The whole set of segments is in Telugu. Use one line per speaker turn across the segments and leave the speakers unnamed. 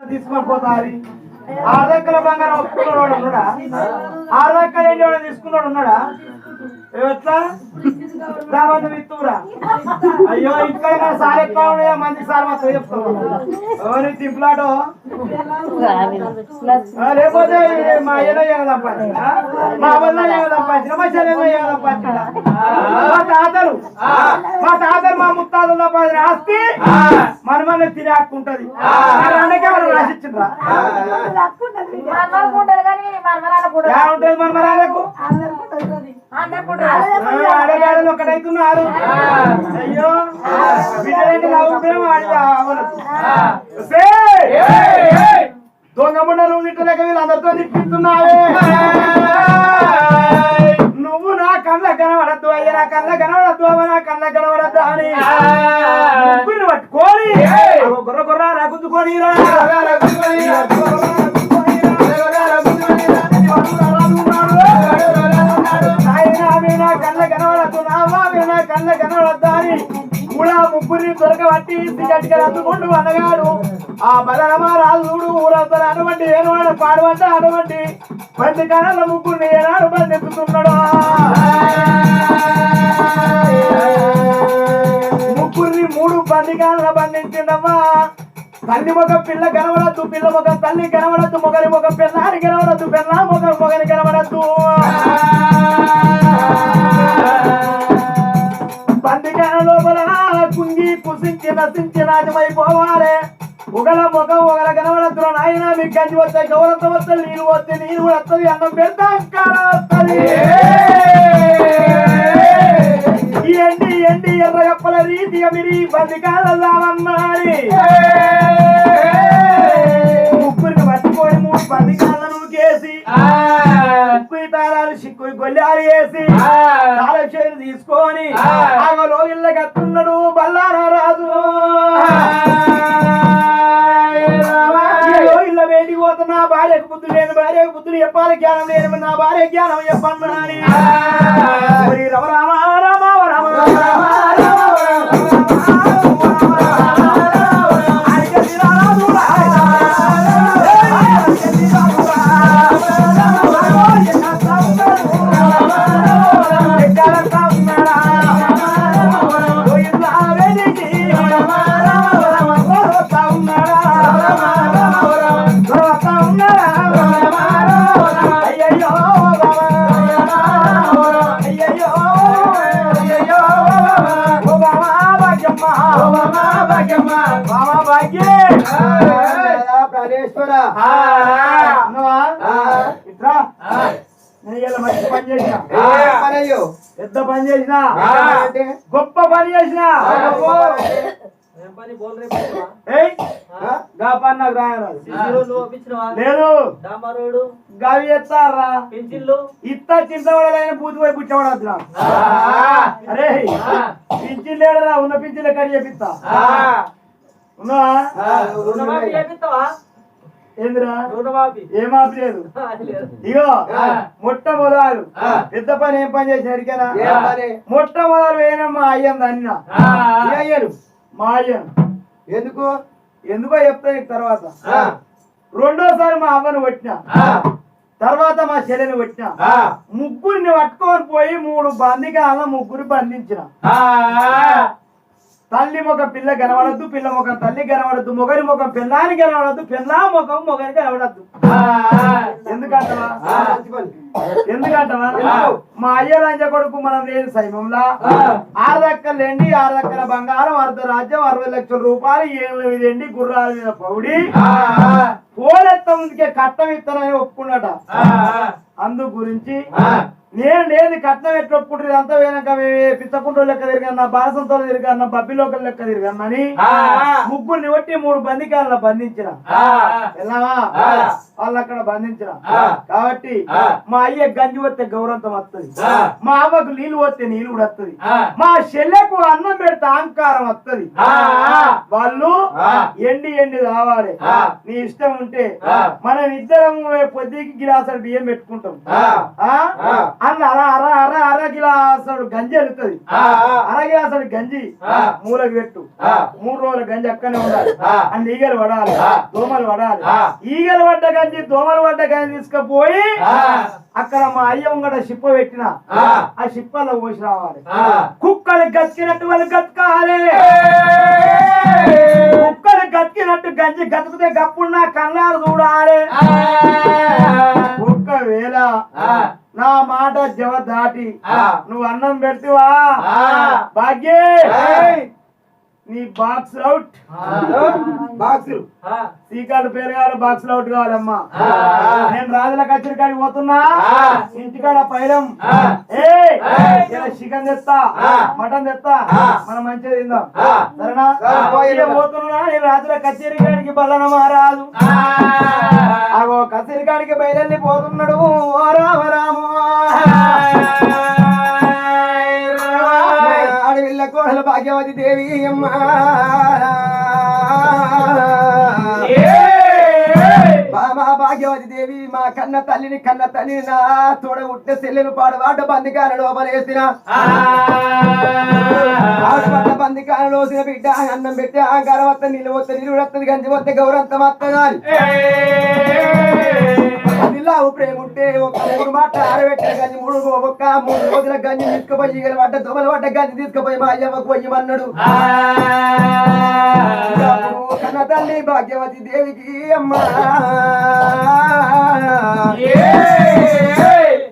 తీసుకొని పోతాది. ఆరు దగ్గర బంగారం ఒప్పుకున్నాడు ఉన్నాడా? ఆరు దగ్గర ఏంటి వాడు తీసుకున్నాడు ఉన్నాడా? ఎట్లా రావద్దు విత్తురా అయ్యో ఇక్కడ సార్ ఎట్లా ఉన్నాయో మంది సార్ మాత్రం చెప్తాను లేకపోతే మా ఏదో మా అవ్వలో చెల్లెలో తాతలు? మా తాతలు మా ముత్తాతలు సంపాదించిన ఆస్తి? మన మన తిని హక్కుంటది అందుకే రాసిచ్చిండ్రా? ఉంటుంది మన మరాలకు
అందరుకుంటారు
ఆడగాడలు ఒకటైతున్నారు. అయ్యో. బిడ్డలంటే దొంగ ముండ నువ్వు తిట్టలేక వీళ్ళు అందరితో తిట్టిస్తున్నావే నువ్వు నా కళ్ళ కనబడద్దు అయ్యా నా కళ్ళ కనబడద్దు అవ్వ నా కళ్ళ కనబడద్దు అని. దొరకబట్టి అన్నగాడు అనగాడు ఆ బలరమ రాజుడు ఊరంతా అటువంటి ఏనాడు పాడబడ్డ అటువంటి బండి కళల ముగ్గురిని ఏనాడు బంధిస్తున్నాడు ముగ్గురిని మూడు బండి కాళ్ళ బంధించిండమ్మా తల్లి ఒక పిల్ల కనబడద్దు పిల్ల ఒక తల్లి కనబడద్దు మొగలి ఒక పిల్లాని కనబడద్దు పిల్ల మొగలు మొగలి కనబడద్దు నశించి రాజమైపోవాలి ఒకల ముఖం ఒకల కనబడద్దు నాయన మీకు గంజి వస్తాయి గౌరవం వస్తాయి నీరు వస్తే నీరు కూడా వస్తుంది అన్నం పెడతా వస్తుంది. ఎండి ఎండి ఎర్రగప్పల రీతిగా మిరి బందికాల లావన్నాడి. ముగ్గురిని పట్టుకొని మూడు కేసి ముప్పై తాళాలు సిక్కు గొల్లాలు వేసి చేరు తీసుకొని ఆగలో ఇళ్ళ కట్టున్నాడు బల్లారా రాజు. ఇదిగో ఇళ్ళ వేడికి పోతున్నా భార్యకు బుద్ధి లేదు భార్యకు బుద్ధులు చెప్పాలి జ్ఞానం లేదు నా భార్య జ్ఞానం చెప్పన్నా భాగ్యమ్మ బామా భాగ్యే
ప్రాణేశ్వర
ఇట్రా మంచి పని చేసిన
పనయ్యో
పెద్ద పని చేసిన గొప్ప పని చేసిన పని నాకు రాయరాదు లేదు. గవి ఎత్తారా?
పెన్సిల్లు
ఇత్త చింతవడలైన పూతి పోయి పుచ్చవడద్దు అరే పింఛన్ లేడరా ఉన్న పింఛన్ కడి చెప్పిస్తా ఉన్నావా?
రుణమాఫీ చేపిస్తావా?
ఏందిరా?
రుణమాఫీ.
ఏం ఆపి లేదు. ఇగో మొట్టమొదలు. పెద్ద పని ఏం పని చేసిన
పని?
మొట్టమొదలు వేయన మా అయ్యను అన్న. ఈ అయ్యను మా అయ్యను.
ఎందుకు?
ఎందుకో చెప్తా నీకు తర్వాత? రెండోసారి మా అవ్వను కొట్టిన. తర్వాత మా చెల్లెని కొట్టిన. ముగ్గురిని పట్టుకొని పోయి మూడు బందికాల ముగ్గురు బంధించిన. తల్లి ముఖం పిల్ల కనబడద్దు పిల్ల ముఖం తల్లి కనబడద్దు మొగరి ముఖం పిల్లాని కనబడద్దు పిల్ల ముఖం మొగరి కనబడద్దు ఎందుకంటవా? మా అయ్య కొడుకు మనం లేదు సైమంలా. ఆరు దక్కలు ఎండి ఆరు దక్కల బంగారం అర్ధ రాజ్యం అరవై లక్షల రూపాయలు మీద ఎండి గుర్రాల మీద పౌడి. పోలెత్త ముందుకే కట్టం ఇస్తానని ఒప్పుకున్నట. అందు గురించి నేను లేదు కట్నం ఎట్లా ఒప్పుకుంటారు? ఇదంతా పోయినాక పిత్తకుంటో లెక్క తిరిగన్నా బాసంతో తిరిగన్నా బబ్బిలోకల లెక్క తిరిగన్నని ముగ్గురిని కొట్టి మూడు బందికాలను బంధించిన. వెళ్ళావా? వాళ్ళు అక్కడ బంధించిన. కాబట్టి మా అయ్య గంజి వస్తే గౌరవంతం వస్తుంది మా అవ్వకు నీళ్ళు వస్తే నీళ్ళు కూడా వస్తుంది మా చెల్లెకు అన్నం పెడితే అహంకారం వస్తుంది వాళ్ళు ఎండి ఎండి రావాలి. నీ ఇష్టం ఉంటే మనం ఇద్దరం పొద్దుకి గిలాసలు బియ్యం పెట్టుకుంటాం. అల్ల అర అర అర అర గిలాసడు గంజి
ఆ.
అర గిలాసడు గంజి. మూలకు పెట్టు. మూడు రోజుల గంజి అక్కనే ఉండాలి. అన్ని ఈగలు పడాలి. దోమలు పడాలి. ఈగలు పడ్డ గంజి దోమలు పడ్డ గంజి తీసుకుపోయి. అక్కడ మా అయ్య ఉంగడ షిప్ప పెట్టిన
ఆ.
షిప్పలో పోసి రావాలి. కుక్కలు గతికినట్టు వాళ్ళు గతకాలి కుక్కలు గతికినట్టు గంజి గతుకుతే గప్పున్న కళ్ళారు చూడాలి ఒక్కవేళ
ఆ.
నా మాట జవ దాటి. నువ్వు అన్నం పెడతావా. భాగ్యే. నీ బాక్స్ అవుట్
బాక్సులు
సీకాలు పేరుగాలు బాక్స్ అవుట్ కావాలమ్మా. నేను రాజుల కచేరి కాడికి పోతున్నా. ఇంటికాడ పైలం
ఆ.
ఏ? చికెన్ తెస్తా. మటన్ తెస్తా. మనం మంచిగా తిందాం. సరేనా? పోతున్నా నేను రాజుల కచేరి కాడికి బల్లన మారాదు అగో కచేరి కాడికి బయలుదేరి పోతున్నాడు. రామ
భాగ్యవతి దేవి అమ్మ. మా భాగ్యవతి దేవి మా కన్న తల్లిని కన్న తల్లిని నా తోడ ఉట్టిన సెల్లెను పాడవాట బందికాన లోపలేసిన ఆడబడ్డ బందికాల లోసిన బిడ్డ అన్నం పెట్టి ఆ వత్త నీళ్ళు వత్త నీళ్ళు వత్తది గంజి వత్త గౌరవంతం వత్తగాని నిల్లావు ప్రేమ ఉంటే ఒక మూడు మాట ఆరబెట్టిన గంజి మూడు ఒక్క మూడు రోజుల గంజి తీసుకుపోయి ఈగల పడ్డ దొమల పడ్డ గంజి తీసుకుపోయి మా అయ్యమ్మకు పోయమన్నాడు. కన్న తల్లి భాగ్యవతి దేవికి అమ్మ.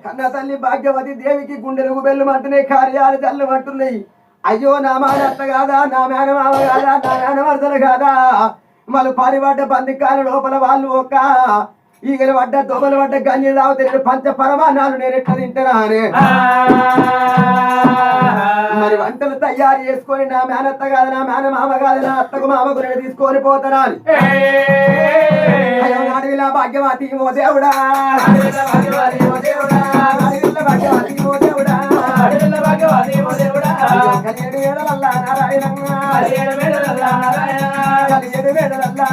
కన్న తల్లి భాగ్యవతి దేవికి గుండెలకు బెల్లమంటున్నాయి కార్యాలు చల్లమంటున్నాయి అయ్యో నా మానత్త కాదా? నా మేనమామ కాదా? నా మేనమర్దలు కాదా? మళ్ళీ పారిపడ్డ బందికాల లోపల వాళ్ళు ఒక ఈగలు పడ్డ దొమలు పడ్డ గంజి తాగితే నేను పంచ పరమాణాలు నేను ఎట్లా తింటానా అని మరి వంటలు తయారు చేసుకొని నా మేనత్త కాదు నా మేనమామ కాదు నా అత్తకు మామకు నేను తీసుకొని పోతానా అని. నాడిలా భాగ్యవతి ఓ దేవుడా. నాడిలా భాగ్యవతి ఓ దేవుడా. నాడిలా భాగ్యవతి ఓ దేవుడా. నారాయణంగా కలియేడు వేళలల్లా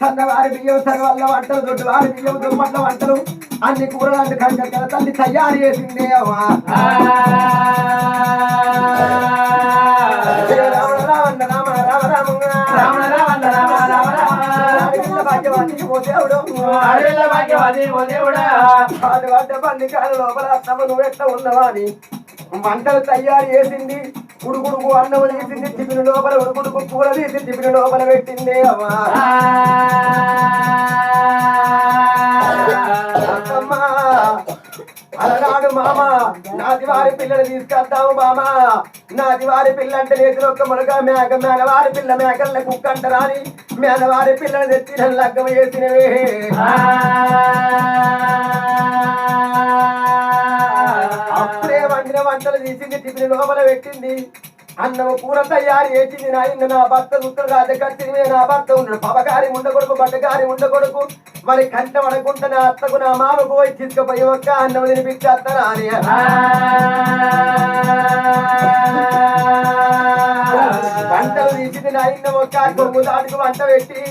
సన్నవారి బియ్యం సగవల్ల వంటలు దొడ్డు వారి బియ్యం దుమ్మట్ల వంటలు. అన్ని కూరలు కంకర తల్లి తయారు చేసిందే అమ్మా. వంటలు తయారు చేసింది. ఉడుకుడుకు అన్నం తీసింది టిఫిన్ లోపల ఉడుకుడుకు కూర తీసి టిఫిన్ లోపల పెట్టింది అమ్మా. అత్తమ్మ అలనాడు మామ నాది వారి పిల్లలు తీసుకొద్దాము మామ. నాది వారి పిల్ల అంటే లేదు ఒక మొలక మేక మేనవారి పిల్ల మేకల్ల కుక్క అంటారా అని మేనవారి పిల్లలు తెచ్చిన లగ్గం వేసినవే. అప్పుడే వండిన వంటలు తీసింది టిఫిన్ లోపల పెట్టింది. అన్నము కూర తయారు చేసింది నా ఇన్న నా భర్త దుక్కులు రాజ నా భర్త ఉన్నాడు. పవగారి ఉండకొడుకు బట్టగారి ఉండకొడుకు మరి కంట పడకుండా నా అత్తకు నా మామకు పోయి తీసుకుపోయి ఒక్క అన్నం తినిపించేస్తారా అని. వంటలు తీసింది నా ఇన్న ఒక్క కొమ్ము దాటుకు వంట పెట్టి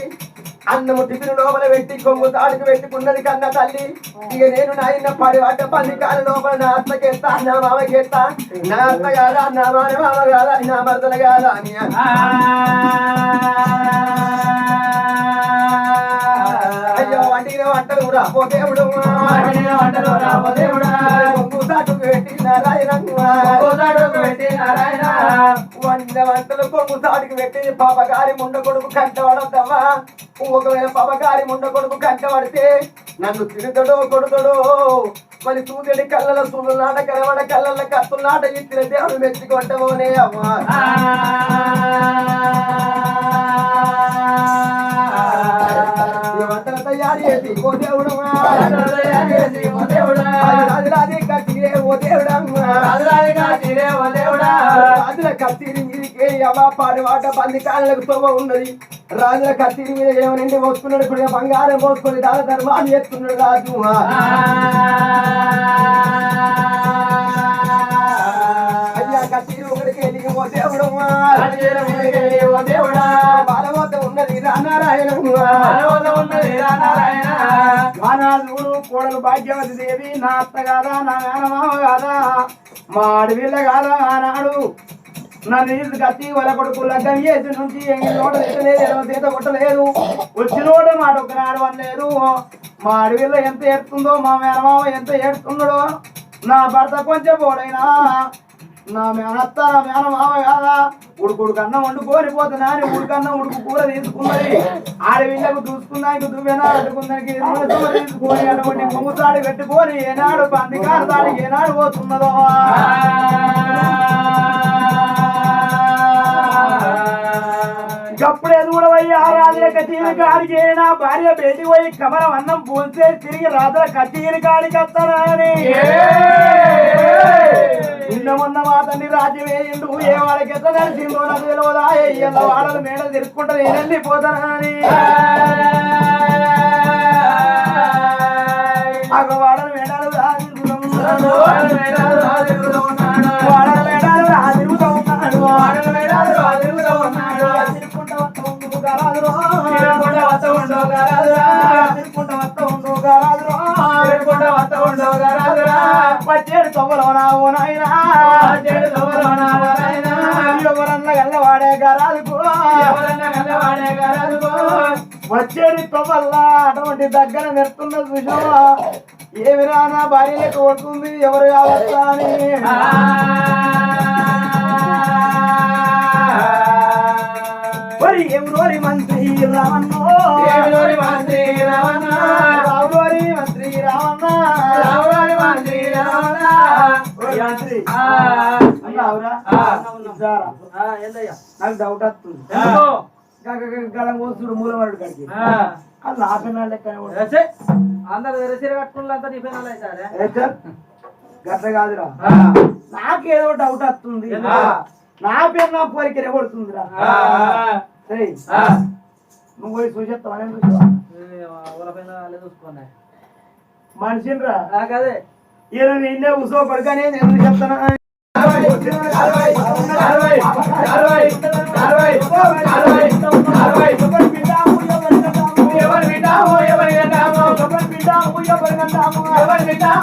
అన్నము టిఫిన్ లోపల పెట్టి కొమ్ము తాడుకు పెట్టుకున్నది కన్న తల్లి. ఇక నేను నాయన పడి అడ్డ పల్లి కాని లోపల నా అత్తకేస్తా నా మామకేస్తా నా అత్త కాదా నా మామ మామ కాదా నా భర్తలు కాదా అని అయ్యో వంటిన వంటలు రాబో దేవుడు పెట్టి నారాయణ వంద వంటలు కొమ్ము తాటికి పెట్టి పాపగారి ముండ కొడుకు కంట పడద్దమ్మా ఒకవేళ పాపగారి ముండ కొడుకు కంట పడితే నన్ను తిరుగుతాడో కొడుతాడో. మరి సూర్యుడి కళ్ళల సూర్యుల నాట కరవడ కళ్ళల కత్తుల నాట ఇచ్చిన దేవుడు మెచ్చుకుంటామోనే అమ్మా. ఓ దేవుడు. కట్టిరే ఓ దేవుడమ్మా రాజుల కత్తిరి మీదకి కాళ్ళకు తోవ ఉన్నది. రాజుల కత్తిరి మీద ఏమనండి మోసుకున్నాడు ఇప్పుడు బంగారం మోసుకొని దాన ధర్మాలు ఎత్తున్నాడు రాజు. అయ్యా కత్తిరి ఒకటికి వెళ్ళి ఓ దేవుడు. బాలవత ఉన్నది రానారాయణ
ఆనాదుడు కోడలు భాగ్యవతి దేవి నా అత్త కాదా నా మేనమామ కాదా మా అడవిల్ల కాదా ఆనాడు? నన్ను నీళ్ళు కత్తి వల కొడుకు లగ్గం చేసి నుంచి ఎంగిలి నోట తిట్టలేదు చేత కొట్టలేదు. వచ్చి నోట మాట ఒకనాడు అనలేదు మా అడవిలో ఎంత ఏడుతుందో మా మేనమామ ఎంత ఏడుతున్నాడో నా భర్త కొంచెం పోడైనా నా మేనత్త నా మేనమామ కాదా? ఉడుకుడు కన్నా వండుకొని పోతున్నా అని ఉడికన్నా ఉడుకు కూర తీసుకున్నది. ఆడవిళ్ళకు చూసుకున్నానికి దువ్వెన అడ్డుకుందానికి తీసుకొని అటువంటి కొమ్ము పెట్టుకొని ఏనాడు బందికారు ఏనాడు పోతున్నదో. గప్పుడు ఎదుగుడు పోయి ఆరాధన కచేరి కాడికి నా భార్య బయటికి పోయి కమలం అన్నం పూల్చే తిరిగి రాత్రి కచేరి కాడికి వస్తానని నిన్న మొన్న మా తండ్రి రాజ్యం వేయిండు ఏ వాడికి ఎంత నడిచిందో నాకు తెలియదా? ఎల్ల వాడలు మేడ తిరుక్కుంటా నేను వెళ్ళిపోతానని అగవాడలు మేడాలు రాజుతున్నాడు వాడల మేడాలు వస్తా ఉండు గరాదురో. తిరుక్కుంటా వస్తా ఉండు గరాదురో. పచ్చేడు తొవ్వలోనా ఓ నాయనా ఎవరన్నా గల్లవాడే గరాదుకో వచ్చేది తొవ్వల్లా అటువంటి దగ్గర నెడుతున్న చూసావా ఏమిరా రానా భార్యలకు కొడుతుంది ఎవరు కావచ్చా అని మరి ఎవరోరి మంత్రి రావన్నో? రావులోరి మంత్రి రావన్న? ఓరి మంత్రి అన్నావురా? ఇద్దారా? నాకు డౌట్ వస్తుంది. గడం కోసుడు మూలవాడు కడిగి అది ఆపిన లెక్కనే ఉంటుంది.
అందరు వెరసీర కట్టుకున్నంత నీ పైన అవుతారే?
ఏ సార్? గట్ల కాదురా. నాకేదో డౌట్ వస్తుంది. నా పేరు నా పోలిక ఏయ్, నువ్వు పోయి చూసేస్తావా నేను చూసావా
ఊర పైన వాళ్ళే చూసుకున్నా
మనిషిరా
అదే
ఈయన నిన్నే ఉసో పడుకనే నేను చెప్తాను మిఠాయి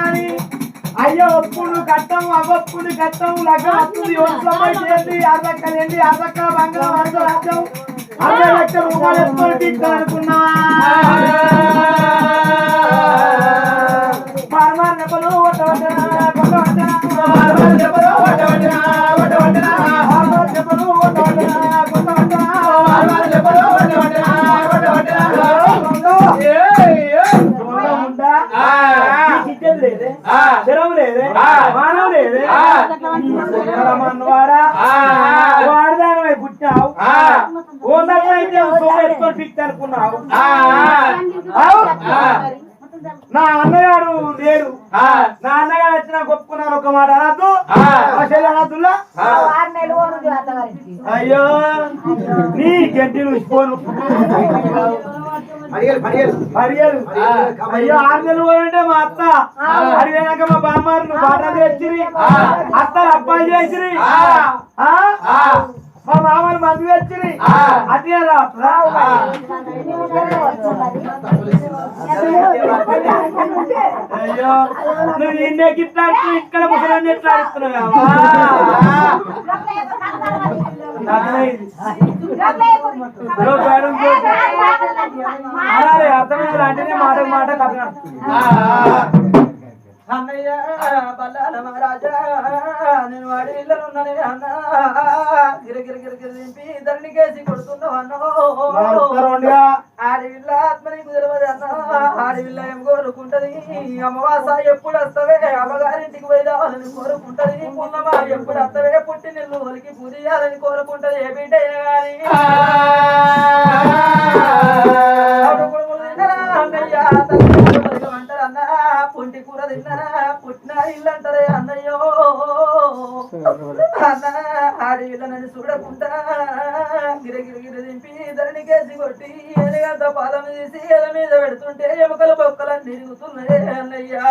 అని అయ్యో ఒప్పుడు కట్టం అవప్పుడు కట్టం లగ్నస్తుంది వస్తుంది చేసి అర్ధక్కలేండి అర్ధక్కల బంగారం అర్ధ రాజ్యం అర్ధ లక్ష రూపాయలు ఎత్తుకొని తీసుకోవాలనుకున్నా మార్మార్ నెపలు ఒట్టవట్టనా, కొట్టవట్టనా, మార్మార్ ఒట్టవట్టనా, లేదే? మానవ లేదే? మనవాడా? వాడదానమై పుట్టావు ఓందమైతే సోమ ఎత్తుకొని పిక్కి అనుకున్నావు? అవు? నా అన్నగాడు లేడు. నా అన్నగాడు వచ్చినా గొప్పుకున్నారు ఒక మాట అనద్దు. మా చెల్లి అనద్దులా? అయ్యో నీ గడ్డి నువ్వు అయ్యో ఆరు నెలలు పోయింటే మా అత్త అడిగాక మా బామ్మారు బాట తెచ్చిరి. అత్త అప్పాలు చేసిరి. ఆ? మా మామని మందు తెచ్చిరి. అదే అయ్యో నువ్వు నిన్నే గిట్లా ఇక్కడ ముసలాన్ని ఎట్లా ఆడుతున్నావు అర్థమైంది అంటేనే మాట మాట కథ
అన్నయ్య బల్లాల మహారాజా నేను వాడి ఇళ్ళలో ఉన్నానే అన్న. గిర గిర గిర గిర దింపి కేసి కొడుతున్నావు అన్న. ఆడవిల్ల అన్న. ఏం కోరుకుంటది? అమ్మవాస ఎప్పుడు వస్తవే? అమ్మగారింటికి పోయి రావాలని కోరుకుంటది. పున్నమా ఎప్పుడు వస్తవే? పుట్టి నిన్ను ఒలికి పూజేయాలని కోరుకుంటది. ఏ బిడ్డ అన్నయ్య కొంటి కూర తిన్నారా? పుట్టిన ఇల్లు అంటారే అన్నయ్యో. అన్న ఆడి నన్ను చూడకుండా గిరగిరిగిరి దింపి ధరణి కేసి కొట్టి ఎనగంత పాదం తీసి ఎల మీద పెడుతుంటే ఎముకల బొక్కలన్నీ తిరుగుతున్నాయి అన్నయ్యా.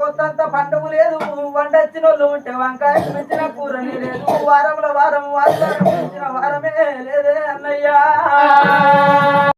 కొత్తంత పండుగ లేదు. వండొచ్చిన వాళ్ళు ఉంటే వంకాయ మించిన కూర లేదు. వారంలో వారం వారం వారమే లేదే అన్నయ్యా.